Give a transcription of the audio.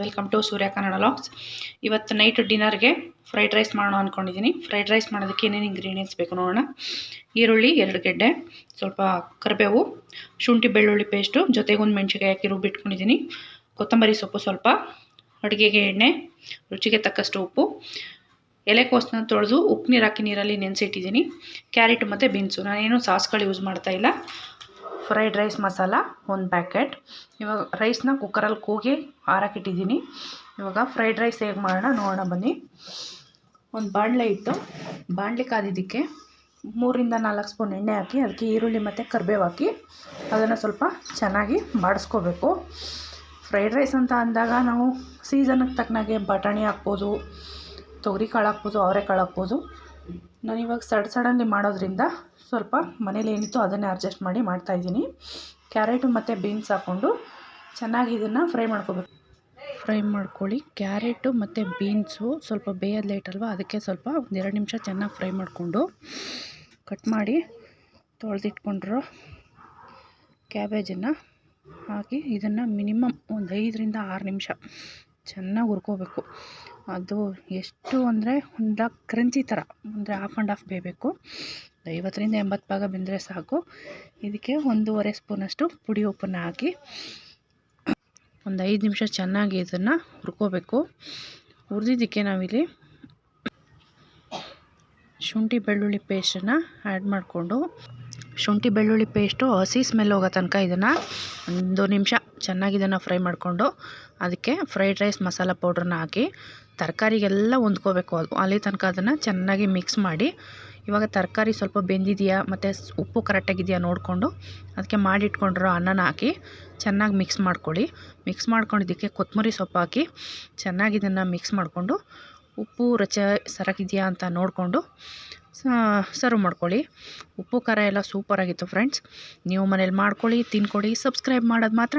Welcome to Surya Kannada logs ಇವತ್ತು night ಡಿನ್ನರ್ಗೆ fried rice ಮಾಡೋಣ ಅಂದ್ಕೊಂಡಿದ್ದೀನಿ ಫ್ರೈಡ್ ರೈಸ್ ಮಾಡೋದಕ್ಕೆ ಏನೇನು ಇಂಗ್ರೀಡಿಯೆಂಟ್ಸ್ ಬೇಕು ನೋಡೋಣ. ಈರುಳ್ಳಿ, ಎರಡು ಗೆಡ್ಡೆ, ಸ್ವಲ್ಪ ಕರಿಬೇವು, ಶುಂಠಿ, ಬೆಳ್ಳುಳ್ಳಿ ಪೇಸ್ಟು ಜೊತೆಗೆ ಒಂದು ಮೆಣಸಿಕಾಯಿ ಹಾಕಿ ರುಬ್ಬಿಟ್ಕೊಂಡಿದ್ದೀನಿ ಕೊತ್ತಂಬರಿ ಸೊಪ್ಪು ಸ್ವಲ್ಪ, ಅಡುಗೆಗೆ ಎಣ್ಣೆ, ರುಚಿಗೆ ತಕ್ಕಷ್ಟು ಉಪ್ಪು ಎಲೆಕೋಸನ್ನ ತೊಳೆದು ಉಪ್ಪು ನೀರು ಹಾಕಿ ನೀರಲ್ಲಿ ನೆನೆಸಿಟ್ಟಿದ್ದೀನಿ ಕ್ಯಾರೆಟ್ ಮತ್ತು ಬೀನ್ಸು ನಾನೇನು ಸಾಸ್ಗಳು ಯೂಸ್ ಮಾಡ್ತಾ ಇಲ್ಲ. ಫ್ರೈಡ್ ರೈಸ್ ಮಸಾಲ ಒಂದು ಪ್ಯಾಕೆಟ್ ಇವಾಗ ರೈಸ್ನ ಕುಕ್ಕರಲ್ಲಿ ಕೂಗಿ ಹಾರಾಕಿಟ್ಟಿದ್ದೀನಿ ಇವಾಗ ಫ್ರೈಡ್ ರೈಸ್ ಹೇಗೆ ಮಾಡೋಣ ನೋಡೋಣ ಬನ್ನಿ. ಒಂದು ಬಾಣಲೆ ಇಟ್ಟು, ಬಾಣಲೆ ಕಾದಿದ್ದಕ್ಕೆ ಮೂರಿಂದ ನಾಲ್ಕು ಸ್ಪೂನ್ ಎಣ್ಣೆ ಹಾಕಿ ಅದಕ್ಕೆ ಈರುಳ್ಳಿ ಮತ್ತು ಕರಿಬೇವು ಹಾಕಿ, ಅದನ್ನು ಸ್ವಲ್ಪ ಚೆನ್ನಾಗಿ ಬಾಡಿಸ್ಕೋಬೇಕು. ಫ್ರೈಡ್ ರೈಸ್ ಅಂತ ಅಂದಾಗ ನಾವು ಸೀಸನ್ಗೆ ತಕ್ಕನಾಗೆ ಬಟಾಣಿ ಹಾಕ್ಬೋದು, ತೊಗರಿ ಕಾಳು ಹಾಕ್ಬೋದು, ಅವರೆಕಾಳು ಹಾಕ್ಬೋದು. ನಾನು ಇವಾಗ ಸಡ್ ಸಡನ್ಲಿ ಮಾಡೋದ್ರಿಂದ ಸ್ವಲ್ಪ ಮನೇಲಿ ಏನಿತ್ತು ಅದನ್ನೇ ಅಡ್ಜಸ್ಟ್ ಮಾಡಿ ಮಾಡ್ತಾಯಿದ್ದೀನಿ ಕ್ಯಾರೆಟು ಮತ್ತು ಬೀನ್ಸ್ ಹಾಕ್ಕೊಂಡು ಚೆನ್ನಾಗಿ ಇದನ್ನು ಫ್ರೈ ಮಾಡ್ಕೋಬೇಕು. ಫ್ರೈ ಮಾಡ್ಕೊಳ್ಳಿ. ಕ್ಯಾರೆಟು ಮತ್ತು ಬೀನ್ಸು ಸ್ವಲ್ಪ ಬೇಯೋದು ಲೇಟ್ ಅಲ್ವಾ? ಅದಕ್ಕೆ ಸ್ವಲ್ಪ ಒಂದು ಎರಡು ನಿಮಿಷ ಚೆನ್ನಾಗಿ ಫ್ರೈ ಮಾಡಿಕೊಂಡು ಕಟ್ ಮಾಡಿ ತೊಳೆದಿಟ್ಕೊಂಡಿರೋ ಕ್ಯಾಬೇಜನ್ನು ಹಾಕಿ ಇದನ್ನು ಮಿನಿಮಮ್ ಒಂದು ಐದರಿಂದ ಆರು ನಿಮಿಷ ಚೆನ್ನಾಗಿ ಹುರ್ಕೋಬೇಕು. ಅದು ಎಷ್ಟು ಅಂದರೆ ಒಂದು ಕ್ರಂಚಿ ಥರ ಅಂದರೆ ಹಾಫ್ ಆ್ಯಂಡ್ ಹಾಫ್ ಬೇಯಬೇಕು. ಐವತ್ತರಿಂದ ಎಂಬತ್ತು ಭಾಗ ಬೆಂದರೆ ಸಾಕು. ಇದಕ್ಕೆ ಒಂದೂವರೆ ಸ್ಪೂನಷ್ಟು ಪುಡಿ ಉಪ್ಪನ್ನು ಹಾಕಿ, ಒಂದು ಐದು ನಿಮಿಷ ಚೆನ್ನಾಗಿ ಇದನ್ನು ಹುರ್ಕೋಬೇಕು. ಹುರಿದಿದ್ದಕ್ಕೆ ನಾವಿಲ್ಲಿ ಶುಂಠಿ ಬೆಳ್ಳುಳ್ಳಿ ಪೇಸ್ಟನ್ನು ಆ್ಯಡ್ ಮಾಡಿಕೊಂಡು ಶುಂಠಿ ಬೆಳ್ಳುಳ್ಳಿ ಪೇಸ್ಟು ಹಸಿ ಸ್ಮೆಲ್ ಹೋಗೋ ತನಕ ಇದನ್ನು ಒಂದು ನಿಮಿಷ ಚೆನ್ನಾಗಿ ಇದನ್ನು ಫ್ರೈ ಮಾಡಿಕೊಂಡು ಅದಕ್ಕೆ ಫ್ರೈಡ್ ರೈಸ್ ಮಸಾಲ ಪೌಡ್ರನ್ನ ಹಾಕಿ ತರಕಾರಿಗೆಲ್ಲ ಹೊಂದ್ಕೋಬೇಕು ಅದು. ಅಲ್ಲಿ ತನಕ ಅದನ್ನು ಚೆನ್ನಾಗಿ ಮಿಕ್ಸ್ ಮಾಡಿ ಇವಾಗ ತರಕಾರಿ ಸ್ವಲ್ಪ ಬೆಂದಿದೆಯಾ ಮತ್ತು ಉಪ್ಪು ಕರೆಕ್ಟಾಗಿದೆಯಾ ನೋಡಿಕೊಂಡು ಅದಕ್ಕೆ ಮಾಡಿಟ್ಕೊಂಡಿರೋ ಅನ್ನನ ಹಾಕಿ ಚೆನ್ನಾಗಿ ಮಿಕ್ಸ್ ಮಾಡ್ಕೊಳ್ಳಿ. ಮಿಕ್ಸ್ ಮಾಡ್ಕೊಂಡಿದ್ದಕ್ಕೆ ಕೊತ್ತಂಬರಿ ಸೊಪ್ಪು ಹಾಕಿ ಚೆನ್ನಾಗಿ ಇದನ್ನು ಮಿಕ್ಸ್ ಮಾಡಿಕೊಂಡು ಉಪ್ಪು ರಚ ಸರಕಿದೆಯಾ ಅಂತ ನೋಡಿಕೊಂಡು ಸರ್ವ್ ಮಾಡ್ಕೊಳ್ಳಿ. ಉಪ್ಪು ಖಾರ ಎಲ್ಲ ಸೂಪರಾಗಿತ್ತು ಫ್ರೆಂಡ್ಸ್ ನೀವು ಮನೇಲಿ ಮಾಡ್ಕೊಳ್ಳಿ ತಿನ್ಕೊಳ್ಳಿ ಸಬ್ಸ್ಕ್ರೈಬ್ ಮಾಡೋದು ಮಾತ್ರ